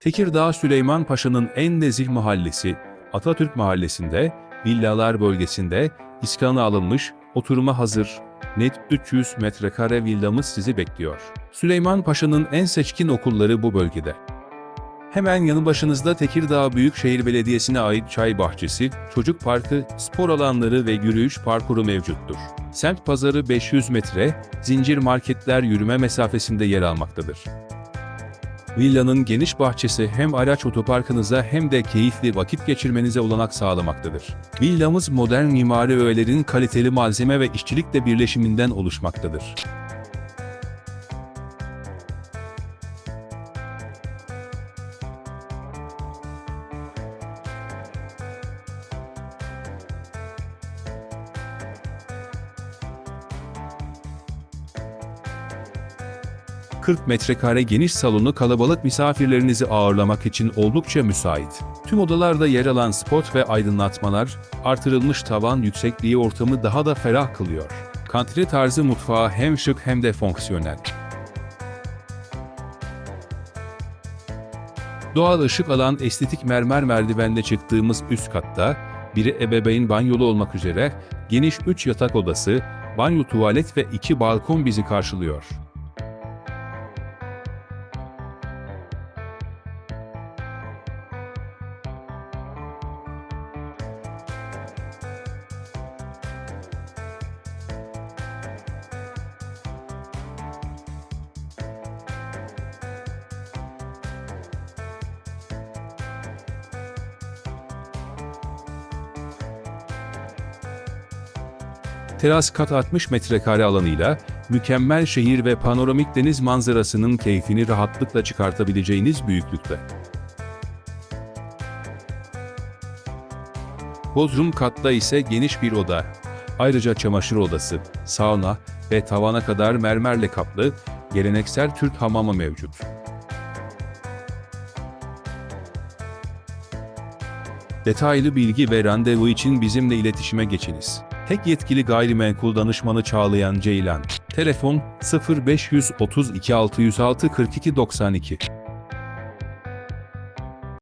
Tekirdağ Süleyman Paşa'nın en nezih mahallesi Atatürk Mahallesi'nde, villalar bölgesinde iskana alınmış, oturuma hazır, net 300 metrekare villamız sizi bekliyor. Süleyman Paşa'nın en seçkin okulları bu bölgede. Hemen yanı başınızda Tekirdağ Büyükşehir Belediyesi'ne ait çay bahçesi, çocuk parkı, spor alanları ve yürüyüş parkuru mevcuttur. Semt pazarı 500 metre, zincir marketler yürüme mesafesinde yer almaktadır. Villanın geniş bahçesi hem araç otoparkınıza hem de keyifli vakit geçirmenize olanak sağlamaktadır. Villamız modern mimari öğelerin kaliteli malzeme ve işçilikle birleşiminden oluşmaktadır. ...40 metrekare geniş salonu kalabalık misafirlerinizi ağırlamak için oldukça müsait. Tüm odalarda yer alan spot ve aydınlatmalar, artırılmış tavan yüksekliği ortamı daha da ferah kılıyor. Kantine tarzı mutfağı hem şık hem de fonksiyonel. Doğal ışık alan estetik mermer merdivenle çıktığımız üst katta, biri ebeveyn banyolu olmak üzere geniş 3 yatak odası, banyo tuvalet ve 2 balkon bizi karşılıyor. Teras kat 60 metrekare alanıyla, mükemmel şehir ve panoramik deniz manzarasının keyfini rahatlıkla çıkartabileceğiniz büyüklükte. Bodrum katta ise geniş bir oda. Ayrıca çamaşır odası, sauna ve tavana kadar mermerle kaplı, geleneksel Türk hamamı mevcut. Detaylı bilgi ve randevu için bizimle iletişime geçiniz. Tek yetkili gayrimenkul danışmanı Çağlayan Ceylan. Telefon 0532 606 42 92.